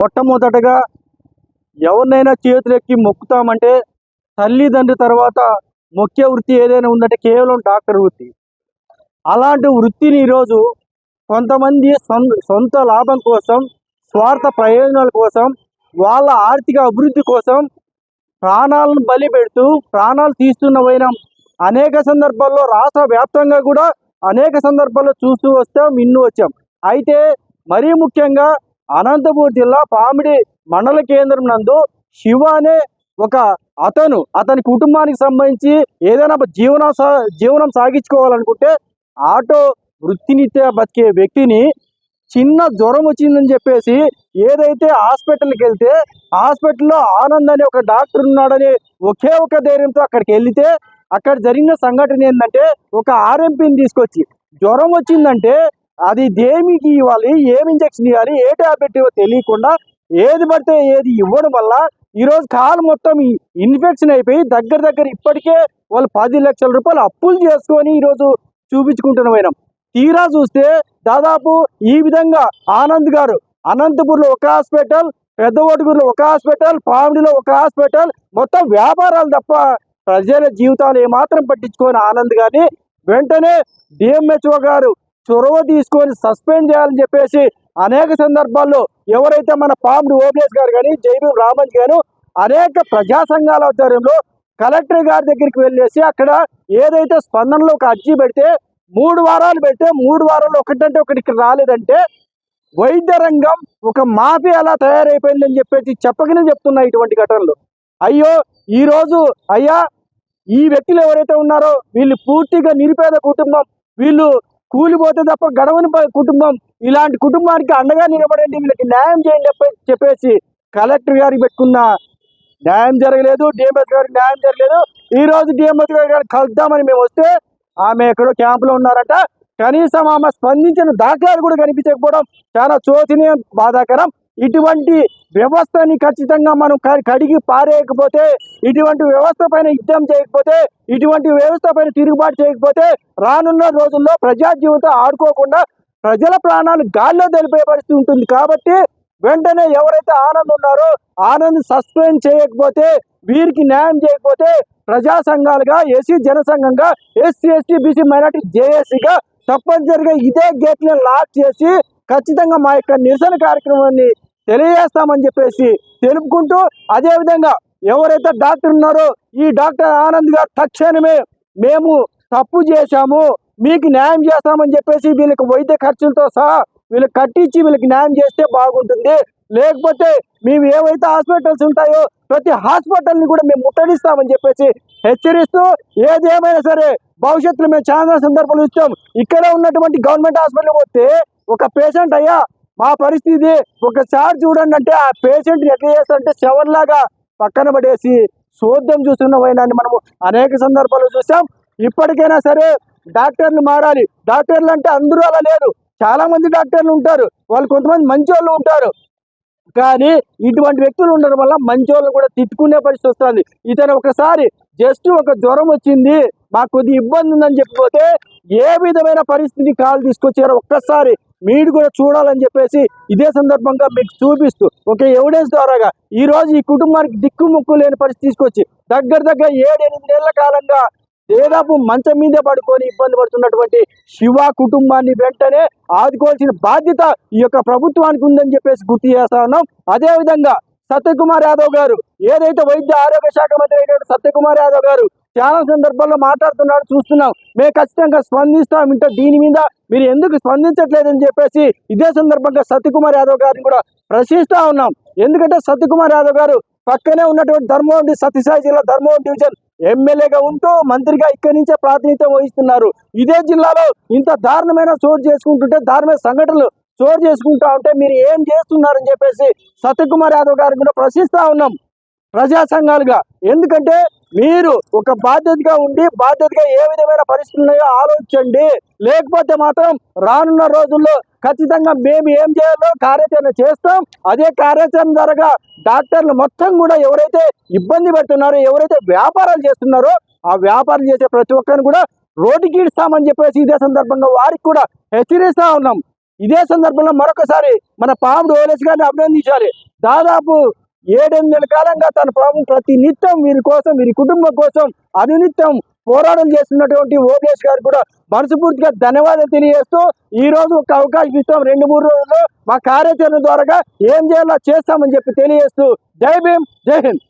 మొట్టమొదటగా ఎవరినైనా చేతులెక్కి మొక్కుతామంటే తల్లిదండ్రి తర్వాత మొక్కే వృత్తి ఏదైనా ఉందంటే కేవలం డాక్టర్ వృత్తి. అలాంటి వృత్తిని ఈరోజు కొంతమంది సొం- సొంత లాభం కోసం స్వార్థ ప్రయోజనాల కోసం వాళ్ళ ఆర్థిక అభివృద్ధి కోసం ప్రాణాలను బలి పెడుతూ ప్రాణాలు తీస్తున్న వైనం అనేక సందర్భాల్లో రాష్ట్ర వ్యాప్తంగా కూడా అనేక సందర్భాల్లో చూస్తూ వస్తాం విన్ను వచ్చాం. అయితే మరీ ముఖ్యంగా అనంతపూర్ జిల్లా పామిడి మండల కేంద్రం నందు శివ అనే ఒక అతను అతని కుటుంబానికి సంబంధించి ఏదైనా జీవన జీవనం సాగించుకోవాలనుకుంటే ఆటో వృత్తినిత్య బతికే వ్యక్తిని చిన్న జ్వరం వచ్చిందని చెప్పేసి ఏదైతే హాస్పిటల్కి వెళ్తే హాస్పిటల్లో ఆనంద్ అనే ఒక డాక్టర్ ఉన్నాడని ఒకే ఒక ధైర్యంతో అక్కడికి వెళ్తే అక్కడ జరిగిన సంఘటన ఏంటంటే ఒక ఆర్ఎంపీని తీసుకొచ్చి జ్వరం వచ్చిందంటే అది దేనికి ఇవ్వాలి? ఏం ఇంజక్షన్ ఇవ్వాలి? ఏ ట్యాబ్లెట్ ఇవ్వ తెలియకుండా ఏది పడితే ఏది ఇవ్వడం వల్ల ఈరోజు కాలు మొత్తం ఇన్ఫెక్షన్ అయిపోయి దగ్గర దగ్గర ఇప్పటికే వాళ్ళు పది లక్షల రూపాయలు అప్పులు చేసుకొని ఈరోజు చూపించుకుంటున్న పోయినాం తీరా చూస్తే దాదాపు ఈ విధంగా ఆనంద్ గారు అనంతపూర్లో ఒక హాస్పిటల్ పెద్ద ఓటుగురులో ఒక హాస్పిటల్ పామిడిలో ఒక హాస్పిటల్ మొత్తం వ్యాపారాలు తప్ప ప్రజల జీవితాలు ఏమాత్రం పట్టించుకోని ఆనంద్ గారిని వెంటనే డిఎంహెచ్ఓ గారు చొరవ తీసుకొని సస్పెండ్ చేయాలని చెప్పేసి అనేక సందర్భాల్లో ఎవరైతే మన పాముడు ఓపీఎస్ గారు కానీ జైబీ రామన్ గారు అనేక ప్రజా సంఘాల ఆధ్వర్యంలో కలెక్టర్ గారి దగ్గరికి వెళ్ళేసి అక్కడ ఏదైతే స్పందనలో ఒక అర్జీ పెడితే మూడు వారాలు పెడితే మూడు వారాలు ఒకటంటే ఒకటికి రాలేదంటే వైద్య రంగం ఒక మాఫీ ఎలా తయారైపోయిందని చెప్పేసి చెప్పకనే చెప్తున్నా ఇటువంటి ఘటనలు. అయ్యో ఈరోజు అయ్యా ఈ వ్యక్తులు ఎవరైతే ఉన్నారో వీళ్ళు పూర్తిగా నిరుపేద కుటుంబం వీళ్ళు కూలిపోతే తప్ప గడవని కుటుంబం ఇలాంటి కుటుంబానికి అండగా నిలబడండి వీళ్ళకి న్యాయం చేయండి చెప్పేసి కలెక్టర్ గారికి పెట్టుకున్న న్యాయం జరగలేదు డిఎంఎస్ గారికి న్యాయం జరగలేదు. ఈ రోజు డిఎంఎస్ గారి గారిని కలుద్దామని మేము వస్తే ఆమె ఎక్కడో క్యాంపులో ఉన్నారంట. కనీసం ఆమె స్పందించిన దాఖలాలు కూడా కనిపించకపోవడం చాలా శోచనీయం బాధాకరం. ఇటువంటి వ్యవస్థని ఖచ్చితంగా మనం కడిగి పారేయకపోతే ఇటువంటి వ్యవస్థ పైన యుద్ధం చేయకపోతే ఇటువంటి వ్యవస్థ పైన తిరుగుబాటు చేయకపోతే రానున్న రోజుల్లో ప్రజా జీవితం ఆడుకోకుండా ప్రజల ప్రాణాలు గాల్లో తెలిపే పరిస్థితి ఉంటుంది కాబట్టి వెంటనే ఎవరైతే ఆనంద్ ఉన్నారో ఆనంద్ సస్పెండ్ చేయకపోతే వీరికి న్యాయం చేయకపోతే ప్రజా సంఘాలుగా ఎస్సీ జనసంఘంగా ఎస్సీ ఎస్టీ బీసీ మైనార్టీ జేఏసీగా తప్పనిసరిగా ఇదే గేట్ని లాక్ చేసి ఖచ్చితంగా మా యొక్క నిరసన కార్యక్రమాన్ని తెలియజేస్తామని చెప్పేసి తెలుపుకుంటూ అదే విధంగా ఎవరైతే డాక్టర్ ఉన్నారో ఈ డాక్టర్ ఆనంద్ గారు తక్షణమే మేము తప్పు చేశాము మీకు న్యాయం చేస్తామని చెప్పేసి వీళ్ళకి వైద్య ఖర్చులతో సహా వీళ్ళకి కట్టించి వీళ్ళకి న్యాయం చేస్తే బాగుంటుంది. లేకపోతే మేము ఏవైతే హాస్పిటల్స్ ఉంటాయో ప్రతి హాస్పిటల్ని కూడా మేము ముట్టడిస్తామని చెప్పేసి హెచ్చరిస్తూ ఏదేమైనా సరే భవిష్యత్తులో మేము చాలా సందర్భాలు ఇస్తాం ఇక్కడ ఉన్నటువంటి గవర్నమెంట్ హాస్పిటల్ పోతే ఒక పేషెంట్ అయ్యా మా పరిస్థితి ఒకసారి చూడండి అంటే ఆ పేషెంట్ ఎట్లా చేస్తారంటే శవర్లాగా పక్కన పడేసి చూద్దాం చూస్తున్న వైనాన్ని మనము అనేక సందర్భాలు చూసాం. ఇప్పటికైనా సరే డాక్టర్లు మారాలి. డాక్టర్లు అంటే అందరూ అలా లేదు చాలా మంది డాక్టర్లు ఉంటారు. వాళ్ళు కొంతమంది మంచి వాళ్ళు ఉంటారు. కానీ ఇటువంటి వ్యక్తులు ఉండడం వల్ల మంచి వాళ్ళు కూడా తిట్టుకునే పరిస్థితి వస్తుంది. ఇతను ఒకసారి జస్ట్ ఒక జ్వరం వచ్చింది. మాకు కొద్ది ఇబ్బంది ఉందని చెప్పిపోతే ఏ విధమైన పరిస్థితిని కాలు తీసుకొచ్చారో ఒక్కసారి మీరు కూడా చూడాలని చెప్పేసి ఇదే సందర్భంగా మీకు చూపిస్తూ ఒక ఎవిడెన్స్ ద్వారాగా ఈ రోజు ఈ కుటుంబానికి దిక్కుముక్కు లేని పరిస్థితి తీసుకొచ్చి దగ్గర దగ్గర ఏడు ఎనిమిది నెలల కాలంగా దాదాపు మంచం మీదే పడుకొని ఇబ్బంది పడుతున్నటువంటి శివ కుటుంబాన్ని వెంటనే ఆదుకోవాల్సిన బాధ్యత ఈ యొక్క ప్రభుత్వానికి ఉందని చెప్పేసి గుర్తు చేస్తా ఉన్నాం. అదే విధంగా సత్యకుమార్ యాదవ్ గారు ఏదైతే వైద్య ఆరోగ్య శాఖ మంత్రి అయినటువంటి సత్యకుమార్ యాదవ్ గారు చాలా సందర్భాల్లో మాట్లాడుతున్నాడు చూస్తున్నాం. మేము ఖచ్చితంగా స్పందిస్తాం. ఇంట దీని మీద మీరు ఎందుకు స్పందించట్లేదని చెప్పేసి ఇదే సందర్భంగా సత్యకుమార్ యాదవ్ గారిని కూడా ప్రశ్నిస్తూ ఉన్నాం. ఎందుకంటే సత్యకుమార్ యాదవ్ గారు పక్కనే ఉన్నటువంటి ధర్మవరం సత్యసాయి జిల్లా ధర్మవరం డివిజన్ ఎమ్మెల్యేగా ఉంటూ మంత్రిగా ఇక్కడి నుంచే ప్రాతినిధ్యం వహిస్తున్నారు. ఇదే జిల్లాలో ఇంత దారుణమైన చోటు చేసుకుంటుంటే దారుణమైన సంఘటనలు చోటు చేసుకుంటా ఉంటే మీరు ఏం చేస్తున్నారని చెప్పేసి సత్యకుమార్ యాదవ్ గారిని కూడా ప్రశ్నిస్తూ ఉన్నాం. ప్రజా సంఘాలుగా. ఎందుకంటే మీరు ఒక బాధ్యతగా ఉండి బాధ్యతగా ఏ విధమైన పరిస్థితులు ఉన్నాయో ఆలోచించండి. లేకపోతే మాత్రం రానున్న రోజుల్లో ఖచ్చితంగా మేము ఏం చేయాలో కార్యాచరణ చేస్తాం. అదే కార్యాచరణ ద్వారా డాక్టర్లు మొత్తం కూడా ఎవరైతే ఇబ్బంది పెడుతున్నారో ఎవరైతే వ్యాపారాలు చేస్తున్నారో ఆ వ్యాపారం చేసే ప్రతి ఒక్కరిని కూడా రోడ్డుకి ఇస్తామని చెప్పేసి ఇదే సందర్భంగా వారికి కూడా హెచ్చరిస్తా ఉన్నాం. ఇదే సందర్భంలో మరొకసారి మన పాముడు ఓలేసి గారిని అభినందించాలి. దాదాపు ఏడెనిమిది కాలంగా తన పాము ప్రతి నిత్యం వీరి కోసం వీరి కుటుంబం కోసం అనునిత్యం పోరాటం చేస్తున్నటువంటి ఓబిఎస్ గారు కూడా మనస్ఫూర్తిగా ధన్యవాదాలు తెలియజేస్తూ ఈ రోజు ఒక అవకాశం ఇస్తాం. రెండు మూడు రోజుల్లో మా కార్యాచరణ ద్వారా ఏం చేయాలో చేస్తామని చెప్పి తెలియజేస్తూ జై భీమ్ జై హింద్.